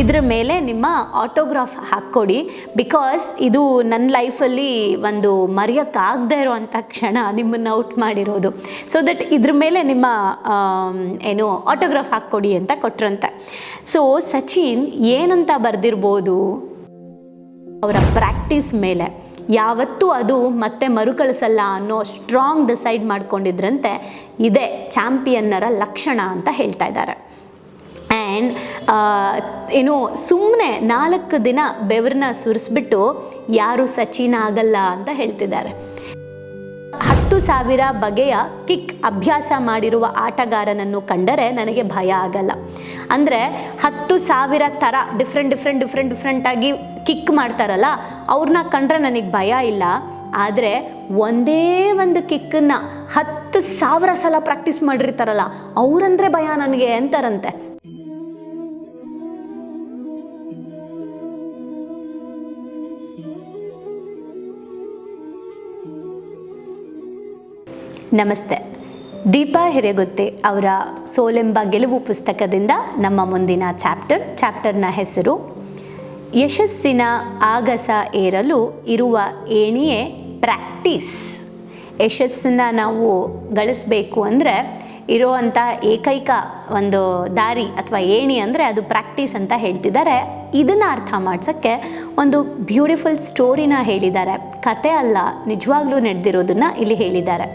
ಇದ್ರ ಮೇಲೆ ನಿಮ್ಮ ಆಟೋಗ್ರಾಫ್ ಹಾಕ್ಕೊಡಿ. ಬಿಕಾಸ್ ಇದು ನನ್ನ ಲೈಫಲ್ಲಿ ಒಂದು ಮರೆಯೋಕ್ಕಾಗದೇ ಇರೋವಂಥ ಕ್ಷಣ ನಿಮ್ಮನ್ನು ಔಟ್ ಮಾಡಿರೋದು. ಸೊ ದಟ್ ಇದ್ರ ಮೇಲೆ ನಿಮ್ಮ ಏನು ಆಟೋಗ್ರಾಫ್ ಹಾಕ್ಕೊಡಿ ಅಂತ ಕೊಟ್ರಂತೆ. ಸೊ ಸಚಿನ್, ಏನಂತ ಬರೆದಿರ್ಬೋದು? ಅವರ ಪ್ರಾಕ್ಟೀಸ್ ಮೇಲೆ. ಯಾವತ್ತೂ ಅದು ಮತ್ತೆ ಮರುಕಳಿಸಲ್ಲ ಅನ್ನೋ ಸ್ಟ್ರಾಂಗ್ ಡಿಸೈಡ್ ಮಾಡ್ಕೊಂಡಿದ್ರಂತೆ. ಇದೇ ಚಾಂಪಿಯನ್ನರ ಲಕ್ಷಣ ಅಂತ ಹೇಳ್ತಾ ಇದ್ದಾರೆ. ಆ್ಯಂಡ್ ಏನು ಸುಮ್ಮನೆ ನಾಲ್ಕು ದಿನ ಬೆವರನ್ನ ಸುರಿಸ್ಬಿಟ್ಟು ಯಾರು ಸಚಿನ ಆಗಲ್ಲ ಅಂತ ಹೇಳ್ತಿದ್ದಾರೆ. ಹತ್ತು ಸಾವಿರ ಬಗೆಯ ಕಿಕ್ ಅಭ್ಯಾಸ ಮಾಡಿರುವ ಆಟಗಾರನನ್ನು ಕಂಡರೆ ನನಗೆ ಭಯ ಆಗಲ್ಲ. ಅಂದರೆ ಹತ್ತು ಸಾವಿರ ಥರ ಡಿಫ್ರೆಂಟ್ ಡಿಫ್ರೆಂಟ್ ಡಿಫ್ರೆಂಟ್ ಡಿಫ್ರೆಂಟಾಗಿ ಕಿಕ್ ಮಾಡ್ತಾರಲ್ಲ, ಅವ್ರನ್ನ ಕಂಡ್ರೆ ನನಗೆ ಭಯ ಇಲ್ಲ. ಆದರೆ ಒಂದೇ ಒಂದು ಕಿಕ್ಕನ್ನು ಹತ್ತು ಸಾವಿರ ಸಲ ಪ್ರಾಕ್ಟೀಸ್ ಮಾಡಿರ್ತಾರಲ್ಲ, ಅವರಂದ್ರೆ ಭಯ ನನಗೆ ಅಂತಾರಂತೆ. ನಮಸ್ತೆ. ದೀಪಾ ಹಿರೇಗುತ್ತೆ ಅವರ ಸೋಲೆಂಬ ಗೆಲುವು ಪುಸ್ತಕದಿಂದ ನಮ್ಮ ಮುಂದಿನ ಚಾಪ್ಟರ್, ಚಾಪ್ಟರ್ನ ಹೆಸರು, ಯಶಸ್ಸಿನ ಆಗಸ ಏರಲು ಇರುವ ಏಣಿಯೇ ಪ್ರಾಕ್ಟೀಸ್. ಯಶಸ್ಸನ್ನ ನಾವು ಗಳಿಸ್ಬೇಕು ಅಂದರೆ ಇರುವಂಥ ಏಕೈಕ ಒಂದು ದಾರಿ ಅಥವಾ ಏಣಿ ಅಂದರೆ ಅದು ಪ್ರಾಕ್ಟೀಸ್ ಅಂತ ಹೇಳ್ತಿದ್ದಾರೆ. ಇದನ್ನು ಅರ್ಥ ಮಾಡ್ಸೋಕ್ಕೆ ಒಂದು ಬ್ಯೂಟಿಫುಲ್ ಸ್ಟೋರಿನ ಹೇಳಿದ್ದಾರೆ. ಕತೆ ಅಲ್ಲ, ನಿಜವಾಗ್ಲೂ ನಡೆದಿರೋದನ್ನು ಇಲ್ಲಿ ಹೇಳಿದ್ದಾರೆ.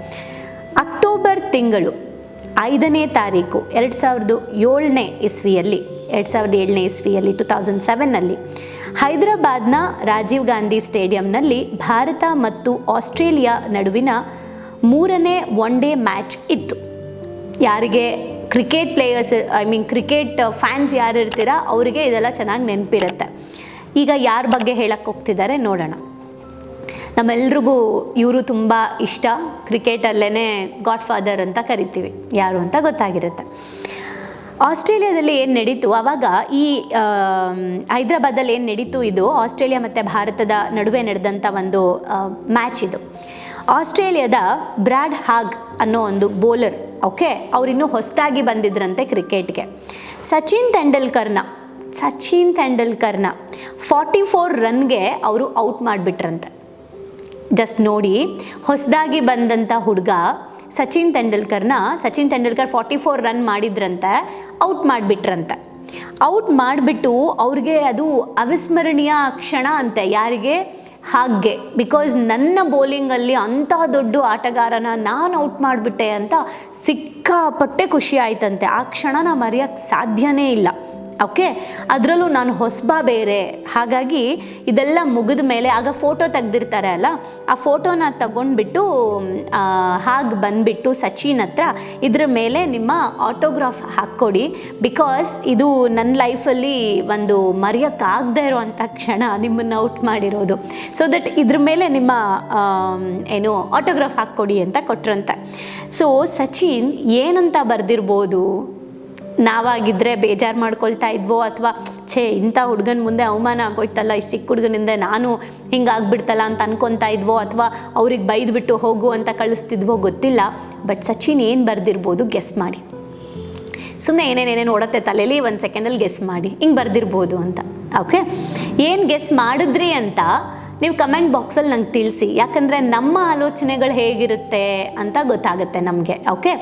ತಿಂಗಳು. ಐದನೇ ತಾರೀಕು ಎರಡು ಸಾವಿರದ ಏಳನೇ ಇಸ್ವಿಯಲ್ಲಿ, ಎರಡು ಸಾವಿರದ ಏಳನೇ ಇಸ್ವಿಯಲ್ಲಿ ಟು ತೌಸಂಡ್ ಸೆವೆನ್ನಲ್ಲಿ ಹೈದರಾಬಾದ್ನ ರಾಜೀವ್ ಗಾಂಧಿ ಸ್ಟೇಡಿಯಂನಲ್ಲಿ ಭಾರತ ಮತ್ತು ಆಸ್ಟ್ರೇಲಿಯಾ ನಡುವಿನ ಮೂರನೇ ಒನ್ ಡೇ ಮ್ಯಾಚ್ ಇತ್ತು. ಯಾರಿಗೆ? Cricket players, I mean cricket fans ಯಾರು ಇರ್ತೀರಾ ಅವರಿಗೆ ಇದೆಲ್ಲ ಚೆನ್ನಾಗಿ ನೆನಪಿರುತ್ತೆ. ಈಗ ಯಾರ ಬಗ್ಗೆ ಹೇಳಕ್ಕೆ ಹೋಗ್ತಿದ್ದಾರೆ ನೋಡೋಣ. ನಮ್ಮೆಲ್ರಿಗೂ ಇವರು ತುಂಬ ಇಷ್ಟ. ಕ್ರಿಕೆಟಲ್ಲೇ ಗಾಡ್ ಫಾದರ್ ಅಂತ ಕರಿತೀವಿ. ಯಾರು ಅಂತ ಗೊತ್ತಾಗಿರುತ್ತೆ. ಆಸ್ಟ್ರೇಲಿಯಾದಲ್ಲಿ ಏನು ನಡೀತು? ಆವಾಗ ಈ ಹೈದ್ರಾಬಾದಲ್ಲಿ ಏನು ನಡೀತು ಇದು? ಆಸ್ಟ್ರೇಲಿಯಾ ಮತ್ತು ಭಾರತದ ನಡುವೆ ನಡೆದಂಥ ಒಂದು ಮ್ಯಾಚ್ ಇದು. ಆಸ್ಟ್ರೇಲಿಯಾದ ಬ್ರಾಡ್ ಹಾಗ್ ಅನ್ನೋ ಒಂದು ಬೌಲರ್ ಓಕೆ ಅವರಿನ್ನೂ ಹೊಸದಾಗಿ ಬಂದಿದ್ರಂತೆ ಕ್ರಿಕೆಟ್ಗೆ. ಸಚಿನ್ ತೆಂಡೂಲ್ಕರ್ನ ಸಚಿನ್ ತೆಂಡೂಲ್ಕರ್ನ ಫಾರ್ಟಿ ಫೋರ್ ರನ್ಗೆ ಅವರು ಔಟ್ ಮಾಡಿಬಿಟ್ರಂತೆ. ಜಸ್ಟ್ ನೋಡಿ, ಹೊಸದಾಗಿ ಬಂದಂಥ ಹುಡುಗ Sachin ತೆಂಡೂಲ್ಕರ್ನ, Sachin Tendulkar forty four run ಮಾಡಿದ್ರಂತೆ ಔಟ್ ಮಾಡಿಬಿಟ್ರಂತೆ. ಔಟ್ ಮಾಡಿಬಿಟ್ಟು ಅವ್ರಿಗೆ ಅದು ಅವಿಸ್ಮರಣೀಯ ಕ್ಷಣ ಅಂತೆ, ಯಾರಿಗೆ? ಹಾಗೆ ಬಿಕಾಸ್ ನನ್ನ ಬೌಲಿಂಗಲ್ಲಿ ಅಂತಹ ದೊಡ್ಡ ಆಟಗಾರನ ನಾನು ಔಟ್ ಮಾಡಿಬಿಟ್ಟೆ ಅಂತ ಸಿಕ್ಕಾಪಟ್ಟೆ ಖುಷಿ ಆಯ್ತಂತೆ. ಆ ಕ್ಷಣನ ಮರೆಯೋಕ್ಕೆ ಸಾಧ್ಯನೇ ಇಲ್ಲ. ಓಕೆ ಅದರಲ್ಲೂ ನಾನು ಹೊಸಬ ಬೇರೆ. ಹಾಗಾಗಿ ಇದೆಲ್ಲ ಮುಗಿದ ಮೇಲೆ ಆಗ ಫೋಟೋ ತೆಗ್ದಿರ್ತಾರೆ ಅಲ್ಲ? ಆ ಫೋಟೋನ ತಗೊಂಡ್ಬಿಟ್ಟು ಹಾಗೆ ಬಂದ್ಬಿಟ್ಟು ಸಚಿನ್ ಹತ್ರ ಇದ್ರ ಮೇಲೆ ನಿಮ್ಮ ಆಟೋಗ್ರಾಫ್ ಹಾಕ್ಕೊಡಿ. ಬಿಕಾಸ್ ಇದು ನನ್ನ ಲೈಫಲ್ಲಿ ಒಂದು ಮರೆಯೋಕ್ಕಾಗದೇ ಇರೋವಂಥ ಕ್ಷಣ ನಿಮ್ಮನ್ನು ಔಟ್ ಮಾಡಿರೋದು. ಸೊ ದಟ್ ಇದ್ರ ಮೇಲೆ ನಿಮ್ಮ ಏನು ಆಟೋಗ್ರಾಫ್ ಹಾಕ್ಕೊಡಿ ಅಂತ ಕೊಟ್ರಂತೆ. ಸೊ ಸಚಿನ್ ಏನಂತ ಬರೆದಿರ್ಬೋದು? ನಾವಾಗಿದ್ದರೆ ಬೇಜಾರು ಮಾಡ್ಕೊಳ್ತಾ ಇದ್ವೋ ಅಥವಾ, ಛೇ, ಇಂಥ ಹುಡುಗನ ಮುಂದೆ ಅವಮಾನ ಆಗೋಯ್ತಲ್ಲ, ಇಷ್ಟು ಚಿಕ್ಕ ಹುಡುಗನಿಂದ ನಾನು ಹಿಂಗಾಗ್ಬಿಡ್ತಲ್ಲ ಅಂತ ಅನ್ಕೊತಾ ಇದ್ವೋ ಅಥವಾ ಅವ್ರಿಗೆ ಬೈದ್ಬಿಟ್ಟು ಹೋಗು ಅಂತ ಕಳಿಸ್ತಿದ್ವೋ ಗೊತ್ತಿಲ್ಲ. ಬಟ್ ಸಚಿನ್ ಏನು ಬರೆದಿರ್ಬೋದು ಗೆಸ್ ಮಾಡಿ. ಸುಮ್ಮನೆ ಏನೇನೇನೇನು ಓಡತ್ತೆ ತಲೆಯಲ್ಲಿ ಒಂದು ಸೆಕೆಂಡಲ್ಲಿ ಗೆಸ್ ಮಾಡಿ, ಹಿಂಗೆ ಬರೆದಿರ್ಬೋದು ಅಂತ. ಓಕೆ? ಏನು ಗೆಸ್ ಮಾಡಿದ್ರಿ ಅಂತ ನೀವು ಕಮೆಂಟ್ ಬಾಕ್ಸಲ್ಲಿ ನಂಗೆ ತಿಳಿಸಿ, ಯಾಕಂದರೆ ನಮ್ಮ ಆಲೋಚನೆಗಳು ಹೇಗಿರುತ್ತೆ ಅಂತ ಗೊತ್ತಾಗುತ್ತೆ ನಮಗೆ ಓಕೆ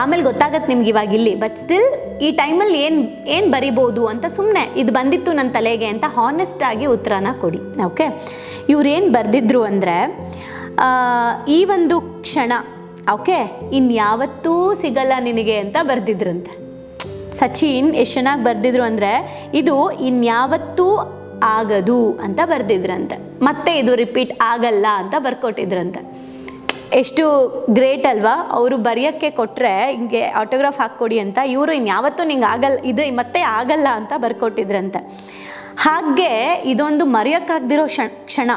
ಆಮೇಲೆ ಗೊತ್ತಾಗತ್ತೆ ನಿಮ್ಗೆ ಇವಾಗ ಇಲ್ಲಿ ಬಟ್ ಸ್ಟಿಲ್ ಈ ಟೈಮಲ್ಲಿ ಏನು ಏನು ಬರಿಬೋದು ಅಂತ ಸುಮ್ಮನೆ ಇದು ಬಂದಿತ್ತು ನನ್ನ ತಲೆಗೆ ಅಂತ ಹಾನೆಸ್ಟ್ ಆಗಿ ಉತ್ತರನ ಕೊಡಿ ಓಕೆ ಇವ್ರೇನು ಬರೆದಿದ್ರು ಅಂದರೆ ಈ ಒಂದು ಕ್ಷಣ ಓಕೆ ಇನ್ಯಾವತ್ತೂ ಸಿಗಲ್ಲ ನಿನಗೆ ಅಂತ ಬರೆದಿದ್ರಂತೆ. ಸಚಿನ್ ಎಷ್ಟು ಚೆನ್ನಾಗಿ ಬರೆದಿದ್ರು ಅಂದರೆ, ಇದು ಇನ್ಯಾವತ್ತೂ ಆಗದು ಅಂತ ಬರೆದಿದ್ರಂತೆ. ಮತ್ತೆ ಇದು ರಿಪೀಟ್ ಆಗಲ್ಲ ಅಂತ ಬರ್ಕೊಟ್ಟಿದ್ರಂತೆ. ಎಷ್ಟು ಗ್ರೇಟ್ ಅಲ್ವಾ? ಅವರು ಬರೆಯೋಕ್ಕೆ ಕೊಟ್ಟರೆ ಹಿಂಗೆ ಆಟೋಗ್ರಾಫ್ ಹಾಕ್ಕೊಡಿ ಅಂತ ಇವರು ಇನ್ಯಾವತ್ತೂ ನಿಂಗೆ ಆಗಲ್ಲ ಇದು ಮತ್ತೆ ಆಗಲ್ಲ ಅಂತ ಬರ್ಕೊಟ್ಟಿದ್ರಂತೆ. ಹಾಗೆ ಇದೊಂದು ಮರೆಯೋಕ್ಕಾಗ್ದಿರೋ ಕ್ಷಣ ಕ್ಷಣ.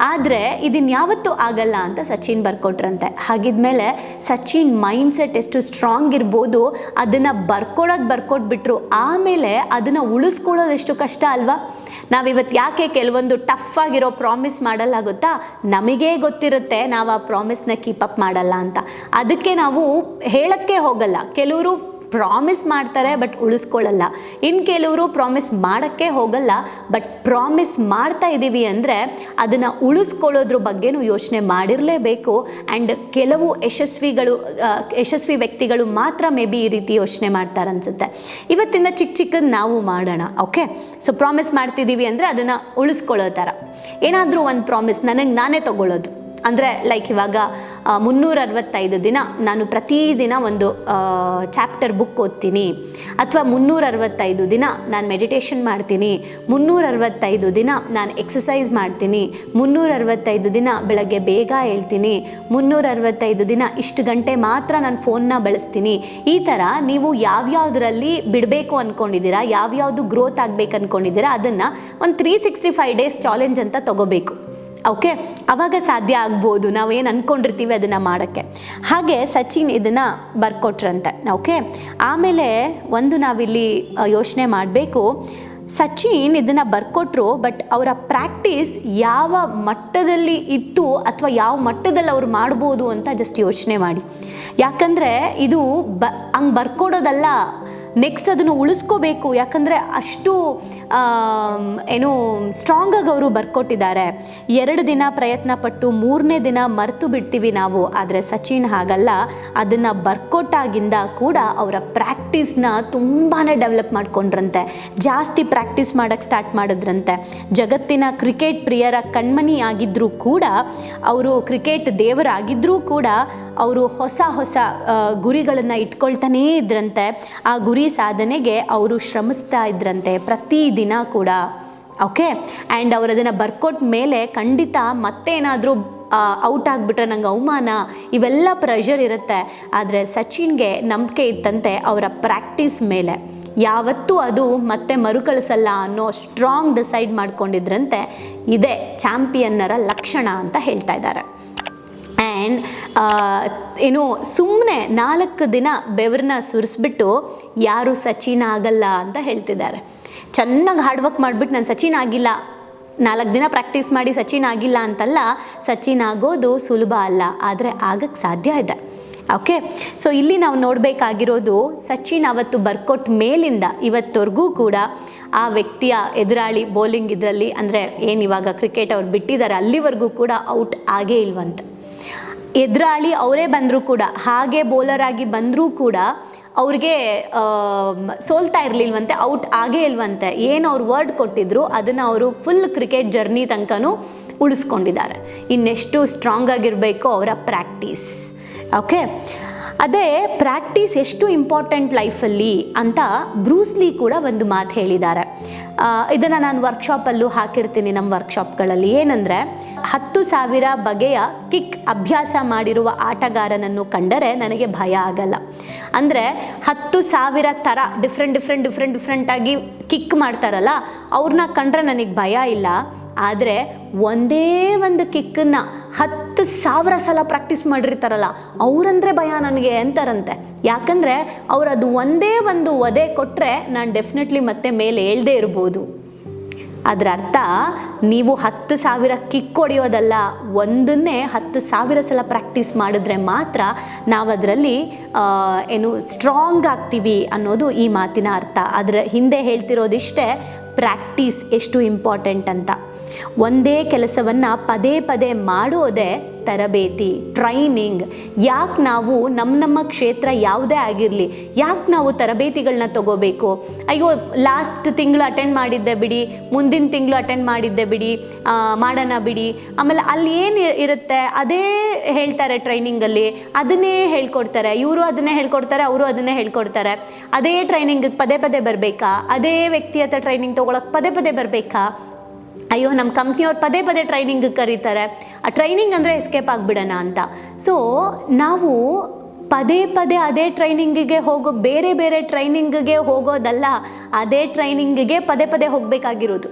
ಆದರೆ ಇದನ್ಯಾವತ್ತೂ ಆಗಲ್ಲ ಅಂತ ಸಚಿನ್ ಬರ್ಕೊಟ್ರಂತೆ. ಹಾಗಿದ್ಮೇಲೆ ಸಚಿನ್ ಮೈಂಡ್ಸೆಟ್ ಎಷ್ಟು ಸ್ಟ್ರಾಂಗ್ ಇರ್ಬೋದು, ಅದನ್ನು ಬರ್ಕೊಡೋದು ಬರ್ಕೊಟ್ಬಿಟ್ರು. ಆಮೇಲೆ ಅದನ್ನು ಉಳಿಸ್ಕೊಳ್ಳೋದು ಎಷ್ಟು ಕಷ್ಟ ಅಲ್ವಾ? ನಾವಿವತ್ತು ಯಾಕೆ ಕೆಲವೊಂದು ಟಫ್ ಆಗಿರೋ ಪ್ರಾಮಿಸ್ ಮಾಡಲ್ಲಾಗುತ್ತಾ ನಮಗೇ ಗೊತ್ತಿರುತ್ತೆ ನಾವು ಆ ಪ್ರಾಮಿಸ್ನ ಕೀಪ್ ಅಪ್ ಮಾಡಲ್ಲ ಅಂತ. ಅದಕ್ಕೆ ನಾವು ಹೇಳಕ್ಕೆ ಹೋಗಲ್ಲ. ಕೆಲವರು ಪ್ರಾಮಿಸ್ ಮಾಡ್ತಾರೆ ಬಟ್ ಉಳಿಸ್ಕೊಳ್ಳಲ್ಲ. ಇನ್ನು ಕೆಲವರು ಪ್ರಾಮಿಸ್ ಮಾಡೋಕ್ಕೆ ಹೋಗಲ್ಲ ಬಟ್ ಪ್ರಾಮಿಸ್ ಮಾಡ್ತಾ ಇದ್ದೀವಿ ಅಂದರೆ ಅದನ್ನು ಉಳಿಸ್ಕೊಳ್ಳೋದ್ರ ಬಗ್ಗೆನೂ ಯೋಚನೆ ಮಾಡಿರಲೇಬೇಕು. ಆ್ಯಂಡ್ ಕೆಲವು ಯಶಸ್ವಿಗಳು ಯಶಸ್ವಿ ವ್ಯಕ್ತಿಗಳು ಮಾತ್ರ ಮೇ ಬಿ ಈ ರೀತಿ ಯೋಚನೆ ಮಾಡ್ತಾರೆ ಅನಿಸುತ್ತೆ. ಇವತ್ತಿಂದ ಚಿಕ್ಕ ಚಿಕ್ಕದು ನಾವು ಮಾಡೋಣ, ಓಕೆ? ಸೊ ಪ್ರಾಮಿಸ್ ಮಾಡ್ತಿದ್ದೀವಿ ಅಂದರೆ ಅದನ್ನು ಉಳಿಸ್ಕೊಳ್ಳೋ ಥರ. ಏನಾದರೂ ಒಂದು ಪ್ರಾಮಿಸ್ ನನಗೆ ನಾನೇ ತಗೊಳ್ಳೋದು. ಅಂದರೆ ಲೈಕ್ ಇವಾಗ ಮುನ್ನೂರ ಅರವತ್ತೈದು ದಿನ ನಾನು ಪ್ರತಿದಿನ ಒಂದು ಚಾಪ್ಟರ್ ಬುಕ್ ಓದ್ತೀನಿ. ಅಥವಾ ಮುನ್ನೂರ ಅರವತ್ತೈದು ದಿನ ನಾನು ಮೆಡಿಟೇಷನ್ ಮಾಡ್ತೀನಿ. ಮುನ್ನೂರ ಅರವತ್ತೈದು ದಿನ ನಾನು ಎಕ್ಸಸೈಸ್ ಮಾಡ್ತೀನಿ. ಮುನ್ನೂರ ಅರವತ್ತೈದು ದಿನ ಬೆಳಗ್ಗೆ ಬೇಗ ಹೇಳ್ತೀನಿ. ಮುನ್ನೂರ ಅರವತ್ತೈದು ದಿನ ಇಷ್ಟು ಗಂಟೆ ಮಾತ್ರ ನಾನು ಫೋನ್ನ ಬಳಸ್ತೀನಿ. ಈ ಥರ ನೀವು ಯಾವ್ಯಾವುದರಲ್ಲಿ ಬಿಡಬೇಕು ಅಂದ್ಕೊಂಡಿದ್ದೀರಾ ಯಾವ್ಯಾವುದು ಗ್ರೋತ್ ಆಗಬೇಕು ಅಂದ್ಕೊಂಡಿದ್ದೀರಾ ಅದನ್ನು ಒಂದು three sixty five days challenge ಅಂತ ತಗೋಬೇಕು. ಓಕೆ ಅವಾಗ ಸಾಧ್ಯ ಆಗ್ಬೋದು. ನಾವು ಏನು ಅಂದ್ಕೊಂಡಿರ್ತೀವಿ ಅದನ್ನು ಮಾಡೋಕ್ಕೆ. ಹಾಗೆ ಸಚಿನ್ ಇದನ್ನು ಬರ್ಕೊಟ್ರಂತೆ. ಓಕೆ ಆಮೇಲೆ ಒಂದು ನಾವಿಲ್ಲಿ ಯೋಚನೆ ಮಾಡಬೇಕು. ಸಚಿನ್ ಇದನ್ನು ಬರ್ಕೊಟ್ರು ಬಟ್ ಅವರ ಪ್ರಾಕ್ಟೀಸ್ ಯಾವ ಮಟ್ಟದಲ್ಲಿ ಇತ್ತು ಅಥವಾ ಯಾವ ಮಟ್ಟದಲ್ಲಿ ಅವ್ರು ಮಾಡ್ಬೋದು ಅಂತ ಜಸ್ಟ್ ಯೋಚನೆ ಮಾಡಿ. ಯಾಕಂದರೆ ಇದು ಬ, ಹಂಗೆ ಬರ್ಕೊಡೋದಲ್ಲ ನೆಕ್ಸ್ಟ್ ಅದನ್ನು ಉಳಿಸ್ಕೋಬೇಕು. ಯಾಕಂದರೆ ಅಷ್ಟು ಏನು ಸ್ಟ್ರಾಂಗಾಗಿ ಅವರು ಬರ್ಕೊಟ್ಟಿದ್ದಾರೆ. ಎರಡು ದಿನ ಪ್ರಯತ್ನ ಪಟ್ಟು ಮೂರನೇ ದಿನ ಮರೆತು ಬಿಡ್ತೀವಿ ನಾವು. ಆದರೆ ಸಚಿನ್ ಹಾಗಲ್ಲ. ಅದನ್ನು ಬರ್ಕೊಟ್ಟಾಗಿಂದ ಕೂಡ ಅವರ ಪ್ರಾಕ್ಟೀಸ್ನ ತುಂಬಾ ಡೆವಲಪ್ ಮಾಡ್ಕೊಂಡ್ರಂತೆ. ಜಾಸ್ತಿ ಪ್ರಾಕ್ಟೀಸ್ ಮಾಡೋಕ್ಕೆ ಸ್ಟಾರ್ಟ್ ಮಾಡಿದ್ರಂತೆ. ಜಗತ್ತಿನ ಕ್ರಿಕೆಟ್ ಪ್ರಿಯರ ಕಣ್ಮಣಿ ಆಗಿದ್ದರೂ ಕೂಡ, ಅವರು ಕ್ರಿಕೆಟ್ ದೇವರಾಗಿದ್ದರೂ ಕೂಡ, ಅವರು ಹೊಸ ಹೊಸ ಗುರಿಗಳನ್ನು ಇಟ್ಕೊಳ್ತಾನೇ ಇದ್ರಂತೆ. ಆ ಗುರಿ ಸಾಧನೆಗೆ ಅವರು ಶ್ರಮಿಸ್ತಾ ಇದ್ರಂತೆ ಪ್ರತಿದಿನ ಕೂಡ. ಓಕೆ ಆ್ಯಂಡ್ ಅವರು ಅದನ್ನು ಬರ್ಕೊಟ್ ಮೇಲೆ ಖಂಡಿತ ಮತ್ತೇನಾದರೂ ಔಟ್ ಆಗಿಬಿಟ್ರೆ ನಂಗೆ ಅವಮಾನ, ಇವೆಲ್ಲ ಪ್ರೆಷರ್ ಇರುತ್ತೆ. ಆದರೆ ಸಚಿನ್ಗೆ ನಂಬಿಕೆ ಇತ್ತಂತೆ ಅವರ ಪ್ರಾಕ್ಟೀಸ್ ಮೇಲೆ. ಯಾವತ್ತೂ ಅದು ಮತ್ತೆ ಮರುಕಳಿಸಲ್ಲ ಅನ್ನೋ ಸ್ಟ್ರಾಂಗ್ ಡಿಸೈಡ್ ಮಾಡ್ಕೊಂಡಿದ್ರಂತೆ. ಇದೇ ಚಾಂಪಿಯನ್ನರ ಲಕ್ಷಣ ಅಂತ ಹೇಳ್ತಾ ಇದ್ದಾರೆ. ಆ್ಯಂಡ್ ಏನು ಸುಮ್ಮನೆ ನಾಲ್ಕು ದಿನ ಬೆವರನ್ನ ಸುರಿಸ್ಬಿಟ್ಟು ಯಾರು ಸಚಿನ್ ಆಗಲ್ಲ ಅಂತ ಹೇಳ್ತಿದ್ದಾರೆ. ಚೆನ್ನಾಗಿ ಹಾರ್ಡ್ ವರ್ಕ್ ಮಾಡಿಬಿಟ್ಟು ನಾನು ಸಚಿನ್ ಆಗಿಲ್ಲ. ನಾಲ್ಕು ದಿನ ಪ್ರಾಕ್ಟೀಸ್ ಮಾಡಿ ಸಚಿನ್ ಆಗಿಲ್ಲ ಅಂತಲ್ಲ ಸಚಿನ್ ಆಗೋದು ಸುಲಭ ಅಲ್ಲ. ಆದರೆ ಆಗಕ್ಕೆ ಸಾಧ್ಯ ಇದೆ. ಓಕೆ ಸೊ ಇಲ್ಲಿ ನಾವು ನೋಡಬೇಕಾಗಿರೋದು ಸಚಿನ್ ಅವತ್ತು ಬರ್ಕೊಟ್ ಮೇಲಿಂದ ಇವತ್ತವರೆಗೂ ಕೂಡ ಆ ವ್ಯಕ್ತಿಯ ಎದುರಾಳಿ ಬೌಲಿಂಗ್ ಇದರಲ್ಲಿ ಅಂದರೆ ಏನು ಇವಾಗ ಕ್ರಿಕೆಟ್ ಅವ್ರು ಬಿಟ್ಟಿದ್ದಾರೆ ಅಲ್ಲಿವರೆಗೂ ಕೂಡ ಔಟ್ ಆಗೇ ಇಲ್ವಂತೆ. ಎದುರಾಳಿ ಅವರೇ ಬಂದರೂ ಕೂಡ, ಹಾಗೆ ಬೌಲರ್ ಆಗಿ ಬಂದರೂ ಕೂಡ ಅವ್ರಿಗೆ ಸೋಲ್ತಾ ಇರಲಿಲ್ವಂತೆ, ಔಟ್ ಆಗೇ ಇಲ್ವಂತೆ, ಏನು ಅವ್ರು ವರ್ಡ್ ಕೊಟ್ಟಿದ್ರು, ಅದನ್ನು ಅವರು ಫುಲ್ ಕ್ರಿಕೆಟ್ ಜರ್ನಿ ತನಕನೂ ಉಳಿಸ್ಕೊಂಡಿದ್ದಾರೆ. ಇನ್ನೆಷ್ಟು ಸ್ಟ್ರಾಂಗ್ ಆಗಿರಬೇಕು ಅವರ ಪ್ರಾಕ್ಟೀಸ್ ಓಕೆ ಅದೇ ಪ್ರಾಕ್ಟೀಸ್ ಎಷ್ಟು ಇಂಪಾರ್ಟೆಂಟ್ ಲೈಫಲ್ಲಿ ಅಂತ ಬ್ರೂಸ್ಲಿ ಕೂಡ ಒಂದು ಮಾತು ಹೇಳಿದ್ದಾರೆ. ಇದನ್ನು ನಾನು ವರ್ಕ್ಶಾಪಲ್ಲೂ ಹಾಕಿರ್ತೀನಿ ನಮ್ಮ ವರ್ಕ್ಶಾಪ್ಗಳಲ್ಲಿ ಏನಂದರೆ, ಹತ್ತು ಸಾವಿರ ಬಗೆಯ ಕಿಕ್ ಅಭ್ಯಾಸ ಮಾಡಿರುವ ಆಟಗಾರನನ್ನು ಕಂಡರೆ ನನಗೆ ಭಯ ಆಗಲ್ಲ. ಅಂದರೆ, ಹತ್ತು ಸಾವಿರ ಥರ ಡಿಫ್ರೆಂಟ್ ಡಿಫ್ರೆಂಟ್ ಡಿಫ್ರೆಂಟ್ ಡಿಫ್ರೆಂಟಾಗಿ ಕಿಕ್ ಮಾಡ್ತಾರಲ್ಲ ಅವ್ರನ್ನ ಕಂಡ್ರೆ ನನಗೆ ಭಯ ಇಲ್ಲ. ಆದರೆ, ಒಂದೇ ಒಂದು ಕಿಕ್ಕನ್ನು ಹತ್ತು ಸಾವಿರ ಸಲ ಪ್ರಾಕ್ಟೀಸ್ ಮಾಡಿರ್ತಾರಲ್ಲ, ಅವರಂದರೆ ಭಯ ನನಗೆ ಅಂತಾರಂತೆ. ಯಾಕಂದರೆ ಅವ್ರು ಅದು ಒಂದೇ ಒಂದು ಒದೆ ಕೊಟ್ಟರೆ ನಾನು ಡೆಫಿನೆಟ್ಲಿ ಮತ್ತೆ ಮೇಲೆ ಹೇಳ್ದೇ ಇರ್ಬೋದು. ಅದರ ಅರ್ಥ, ನೀವು ಹತ್ತು ಸಾವಿರ ಕಿಕ್ ಹೊಡೆಯೋದಲ್ಲ, ಒಂದನ್ನೇ ಹತ್ತು ಸಾವಿರ ಸಲ ಪ್ರಾಕ್ಟೀಸ್ ಮಾಡಿದ್ರೆ ಮಾತ್ರ ನಾವು ಅದರಲ್ಲಿ ಏನು ಸ್ಟ್ರಾಂಗ್ ಆಗ್ತೀವಿ ಅನ್ನೋದು ಈ ಮಾತಿನ ಅರ್ಥ. ಅದರ ಹಿಂದೆ ಹೇಳ್ತಿರೋದಿಷ್ಟೇ ಪ್ರಾಕ್ಟೀಸ್ ಎಷ್ಟು ಇಂಪಾರ್ಟೆಂಟ್ ಅಂತ. ಒಂದೇ ಕೆಲಸವನ್ನು ಪದೇ ಪದೇ ಮಾಡೋದೇ ತರಬೇತಿ ಟ್ರೈನಿಂಗ್ ಯಾಕೆ ನಾವು ನಮ್ಮ ನಮ್ಮ ಕ್ಷೇತ್ರ ಯಾವುದೇ ಆಗಿರಲಿ, ಯಾಕೆ ನಾವು ತರಬೇತಿಗಳನ್ನ ತಗೋಬೇಕು? ಅಯ್ಯೋ ಲಾಸ್ಟ್ ತಿಂಗಳು ಅಟೆಂಡ್ ಮಾಡಿದ್ದೆ ಬಿಡಿ, ಮುಂದಿನ ತಿಂಗಳು ಅಟೆಂಡ್ ಮಾಡಿದ್ದೆ ಬಿಡಿ ಮಾಡೋಣ ಬಿಡಿ. ಆಮೇಲೆ ಅಲ್ಲಿ ಏನು ಇರುತ್ತೆ? ಅದೇ ಹೇಳ್ತಾರೆ ಟ್ರೈನಿಂಗಲ್ಲಿ ಅದನ್ನೇ ಹೇಳ್ಕೊಡ್ತಾರೆ. ಇವರು ಅದನ್ನೇ ಹೇಳ್ಕೊಡ್ತಾರೆ, ಅವರು ಅದನ್ನೇ ಹೇಳ್ಕೊಡ್ತಾರೆ. ಅದೇ ಟ್ರೈನಿಂಗ್ ಪದೇ ಪದೇ ಬರಬೇಕಾ? ಅದೇ ವ್ಯಕ್ತಿ ಹತ್ರ ಟ್ರೈನಿಂಗ್ ತೊಗೊಳಕ್ಕೆ ಪದೇ ಪದೇ ಬರಬೇಕಾ? ಅಯ್ಯೋ ನಮ್ಮ ಕಂಪ್ನಿಯವ್ರು ಪದೇ ಪದೇ ಟ್ರೈನಿಂಗ್ ಕರೀತಾರೆ. ಆ ಟ್ರೈನಿಂಗ್ ಅಂದರೆ ಎಸ್ಕೇಪ್ ಆಗಿಬಿಡೋಣ ಅಂತ. ಸೊ ನಾವು ಪದೇ ಪದೇ ಅದೇ ಟ್ರೈನಿಂಗಿಗೆ ಹೋಗೋ, ಬೇರೆ ಬೇರೆ ಟ್ರೈನಿಂಗಿಗೆ ಹೋಗೋದಲ್ಲ, ಅದೇ ಟ್ರೈನಿಂಗಿಗೆ ಪದೇ ಪದೇ ಹೋಗಬೇಕಾಗಿರೋದು.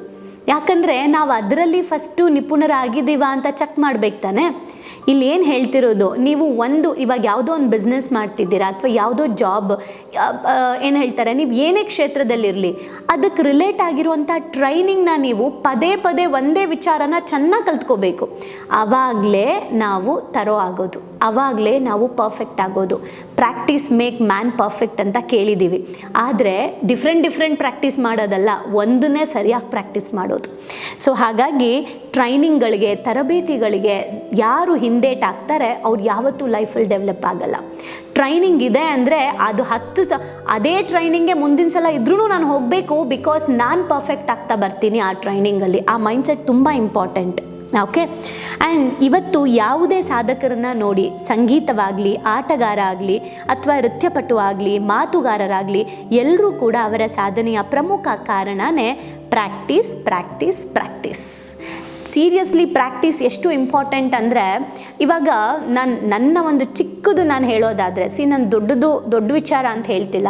ಯಾಕಂದರೆ ನಾವು ಅದರಲ್ಲಿ ಫಸ್ಟು ನಿಪುಣರಾಗಿದ್ದೀವ ಅಂತ ಚೆಕ್ ಮಾಡ್ಬೇಕು ತಾನೆ? ಇಲ್ಲಿ ಏನು ಹೇಳ್ತಿರೋದು? ನೀವು ಒಂದು ಇವಾಗ ಯಾವುದೋ ಒಂದು ಬಿಸ್ನೆಸ್ ಮಾಡ್ತಿದ್ದೀರಾ ಅಥವಾ ಯಾವುದೋ ಜಾಬ್ ಏನು ಹೇಳ್ತಾರೆ? ನೀವು ಏನೇ ಕ್ಷೇತ್ರದಲ್ಲಿರಲಿ ಅದಕ್ಕೆ ರಿಲೇಟ್ ಆಗಿರುವಂಥ ಟ್ರೈನಿಂಗ್ನ ನೀವು ಪದೇ ಪದೇ ಒಂದೇ ವಿಚಾರನ ಚೆನ್ನಾಗಿ ಕಲ್ತ್ಕೋಬೇಕು. ಆವಾಗಲೇ ನಾವು ತರೋ ಆಗೋದು. ಆವಾಗಲೇ ನಾವು ಪರ್ಫೆಕ್ಟ್ ಆಗೋದು. ಪ್ರಾಕ್ಟೀಸ್ ಮೇಕ್ ಮ್ಯಾನ್ ಪರ್ಫೆಕ್ಟ್ ಅಂತ ಕೇಳಿದ್ದೀವಿ ಆದರೆ ಡಿಫ್ರೆಂಟ್ ಡಿಫ್ರೆಂಟ್ ಪ್ರಾಕ್ಟೀಸ್ ಮಾಡೋದಲ್ಲ, ಒಂದನ್ನೇ ಸರಿಯಾಗಿ ಪ್ರಾಕ್ಟೀಸ್ ಮಾಡೋದು. ಸೊ ಹಾಗಾಗಿ ಟ್ರೈನಿಂಗ್ಗಳಿಗೆ ತರಬೇತಿಗಳಿಗೆ ಯಾರು ಹಿಂದೇಟಾಗ್ತಾರೆ, ಅವ್ರು ಯಾವತ್ತೂ ಲೈಫಲ್ಲಿ ಡೆವಲಪ್ ಆಗಲ್ಲ. ಟ್ರೈನಿಂಗ್ ಇದೆ ಅಂದರೆ ಅದು ಹತ್ತು ಸ, ಅದೇ ಟ್ರೈನಿಂಗ್ಗೆ ಮುಂದಿನ ಸಲ ಇದ್ರೂ ನಾನು ಹೋಗಬೇಕು ಬಿಕಾಸ್ ನಾನು ಪರ್ಫೆಕ್ಟ್ ಆಗ್ತಾ ಬರ್ತೀನಿ ಆ ಟ್ರೈನಿಂಗಲ್ಲಿ ಆ ಮೈಂಡ್ಸೆಟ್ ತುಂಬ ಇಂಪಾರ್ಟೆಂಟ್ ಓಕೆ ಆ್ಯಂಡ್ ಇವತ್ತು ಯಾವುದೇ ಸಾಧಕರನ್ನು ನೋಡಿ, ಸಂಗೀತವಾಗಲಿ, ಆಟಗಾರ ಆಗಲಿ, ಅಥವಾ ನೃತ್ಯಪಟು ಆಗಲಿ, ಮಾತುಗಾರರಾಗಲಿ ಎಲ್ಲರೂ ಕೂಡ ಅವರ ಸಾಧನೆಯ ಪ್ರಮುಖ ಕಾರಣನೇ practice practice practice seriously practice ಎಷ್ಟು ಇಂಪಾರ್ಟೆಂಟ್ ಅಂದರೆ ಇವಾಗ ನಾನು ನನ್ನ ಒಂದು ಚಿಕ್ಕದು ನಾನು ಹೇಳೋದಾದರೆ, ಸಿ, ನಾನು ದೊಡ್ಡದು, ದೊಡ್ಡ ವಿಚಾರ ಅಂತ ಹೇಳ್ತಿಲ್ಲ.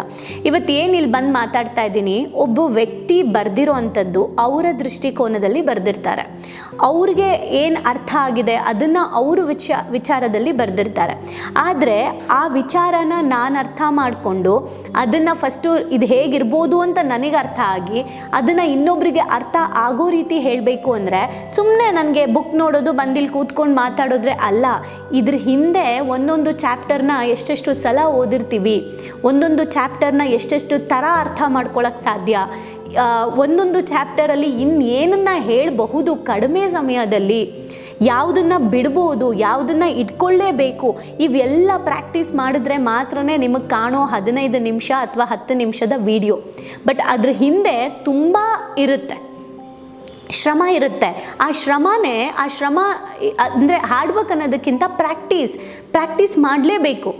ಇವತ್ತು ಏನು ಇಲ್ಲಿ ಬಂದು ಮಾತಾಡ್ತಾ ಇದ್ದೀನಿ, ಒಬ್ಬ ವ್ಯಕ್ತಿ ಬರೆದಿರೋ ಅಂಥದ್ದು ಅವರ ದೃಷ್ಟಿಕೋನದಲ್ಲಿ ಬರೆದಿರ್ತಾರೆ. ಅವ್ರಿಗೆ ಏನು ಅರ್ಥ ಆಗಿದೆ, ಅದನ್ನು ಅವರು ವಿಚ, ವಿಚಾರದಲ್ಲಿ ಬರೆದಿರ್ತಾರೆ. ಆದರೆ ಆ ವಿಚಾರನ ನಾನು ಅರ್ಥ ಮಾಡಿಕೊಂಡು ಅದನ್ನು ಫಸ್ಟು ಇದು ಹೇಗಿರ್ಬೋದು ಅಂತ ನನಗೆ ಅರ್ಥ ಆಗಿ ಅದನ್ನು ಇನ್ನೊಬ್ಬರಿಗೆ ಅರ್ಥ ಆಗೋ ರೀತಿ ಹೇಳಬೇಕು ಅಂದರೆ ಸುಮ್ಮನೆ ನನಗೆ ಬುಕ್ ನೋಡೋದು ಬಂದಿಲ್ಲಿ ಕೂತ್ಕೊಂಡು ಮಾತಾಡೋದ್ರೆ ಅಲ್ಲ. ಇದ್ರ ಹಿಂದೆ ಒಂದೊಂದು ಚಾಪ್ಟರ್ನ ಎಷ್ಟೆಷ್ಟು ಸಲ ಓದಿರ್ತೀವಿ, ಒಂದೊಂದು ಚಾಪ್ಟರ್ನ ಎಷ್ಟೆಷ್ಟು ಥರ ಅರ್ಥ ಮಾಡ್ಕೊಳಕ್ಕೆ ಸಾಧ್ಯ ಒಂದೊಂದು ಚಾಪ್ಟರಲ್ಲಿ ಇನ್ನೇನನ್ನು ಹೇಳಬಹುದು ಕಡಿಮೆ ಸಮಯದಲ್ಲಿ, ಯಾವುದನ್ನು ಬಿಡ್ಬೋದು, ಯಾವುದನ್ನು ಇಟ್ಕೊಳ್ಳೇಬೇಕು ಇವೆಲ್ಲ ಪ್ರಾಕ್ಟೀಸ್ ಮಾಡಿದ್ರೆ ಮಾತ್ರ ನಿಮಗೆ ಕಾಣೋ ಹದಿನೈದು ನಿಮಿಷ ಅಥವಾ ಹತ್ತು ನಿಮಿಷದ ವಿಡಿಯೋ. ಬಟ್ ಅದ್ರ ಹಿಂದೆ ತುಂಬ ಇರುತ್ತೆ. ಶ್ರಮ ಇರುತ್ತೆ. ಆ ಶ್ರಮನೇ, ಆ ಶ್ರಮ ಅಂದರೆ ಹಾರ್ಡ್ ಅನ್ನೋದಕ್ಕಿಂತ ಪ್ರಾಕ್ಟೀಸ್ ಪ್ರಾಕ್ಟೀಸ್ ಮಾಡಲೇಬೇಕು.